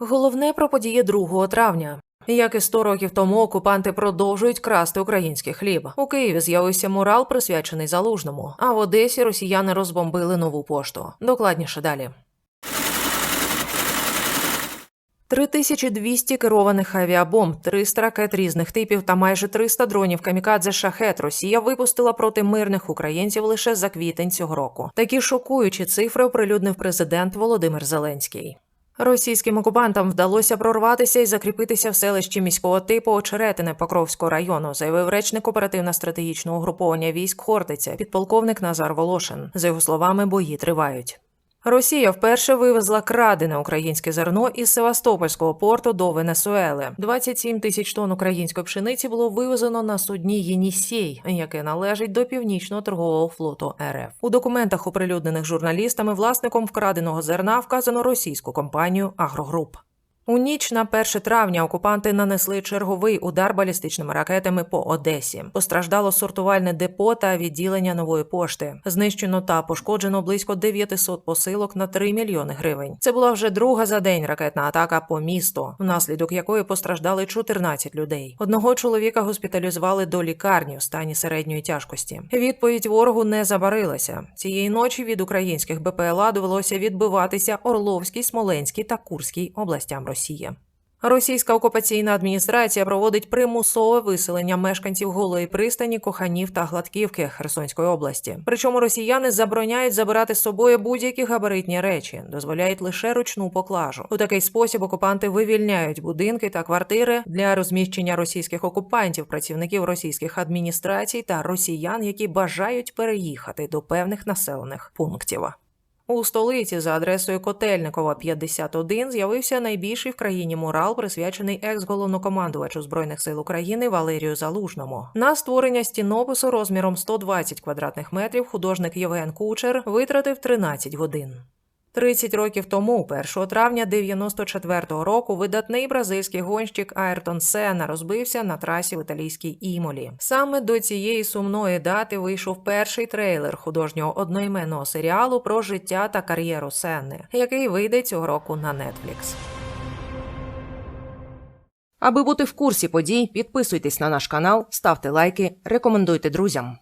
Головне про події 2 травня. Як і 100 років тому окупанти продовжують красти український хліб. У Києві з'явився мурал, присвячений залужному. А в Одесі росіяни розбомбили нову пошту. Докладніше далі. 3200 керованих авіабомб, 300 ракет різних типів та майже 300 дронів камікадзе шахет Росія випустила проти мирних українців лише за квітень цього року. Такі шокуючі цифри оприлюднив президент Володимир Зеленський. Російським окупантам вдалося прорватися і закріпитися в селищі міського типу Очеретине Покровського району, заявив речник оперативно-стратегічного угруповання військ Хортиця, підполковник Назар Волошин. За його словами, бої тривають. Росія вперше вивезла крадене українське зерно із Севастопольського порту до Венесуели. 27 тисяч тонн української пшениці було вивезено на судні Єнісей, яке належить до північного торгового флоту РФ. У документах, оприлюднених журналістами, власником вкраденого зерна вказано російську компанію Агрогруп. У ніч на 1 травня окупанти нанесли черговий удар балістичними ракетами по Одесі. Постраждало сортувальне депо та відділення нової пошти. Знищено та пошкоджено близько 900 посилок на 3 мільйони гривень. Це була вже друга за день ракетна атака по місту, внаслідок якої постраждали 14 людей. Одного чоловіка госпіталізували до лікарні в стані середньої тяжкості. Відповідь ворогу не забарилася. Цієї ночі від українських БПЛА довелося відбиватися Орловській, Смоленській та Курській областям. Російська окупаційна адміністрація проводить примусове виселення мешканців голої пристані, коханів та гладківки Херсонської області. Причому росіяни забороняють забирати з собою будь-які габаритні речі, дозволяють лише ручну поклажу. У такий спосіб окупанти вивільняють будинки та квартири для розміщення російських окупантів, працівників російських адміністрацій та росіян, які бажають переїхати до певних населених пунктів. У столиці за адресою Котельникова 51 з'явився найбільший в країні мурал, присвячений екс-головнокомандувачу збройних сил України Валерію Залужному. На створення стінопису розміром 120 квадратних метрів художник Євген Кучер витратив 13 годин. 30 років тому, 1 травня 94-го року, видатний бразильський гонщик Айртон Сена розбився на трасі в італійській Імолі. Саме до цієї сумної дати вийшов перший трейлер художнього одноіменного серіалу про життя та кар'єру Сенни, який вийде цього року на Netflix. Аби бути в курсі подій, підписуйтесь на наш канал, ставте лайки, рекомендуйте друзям.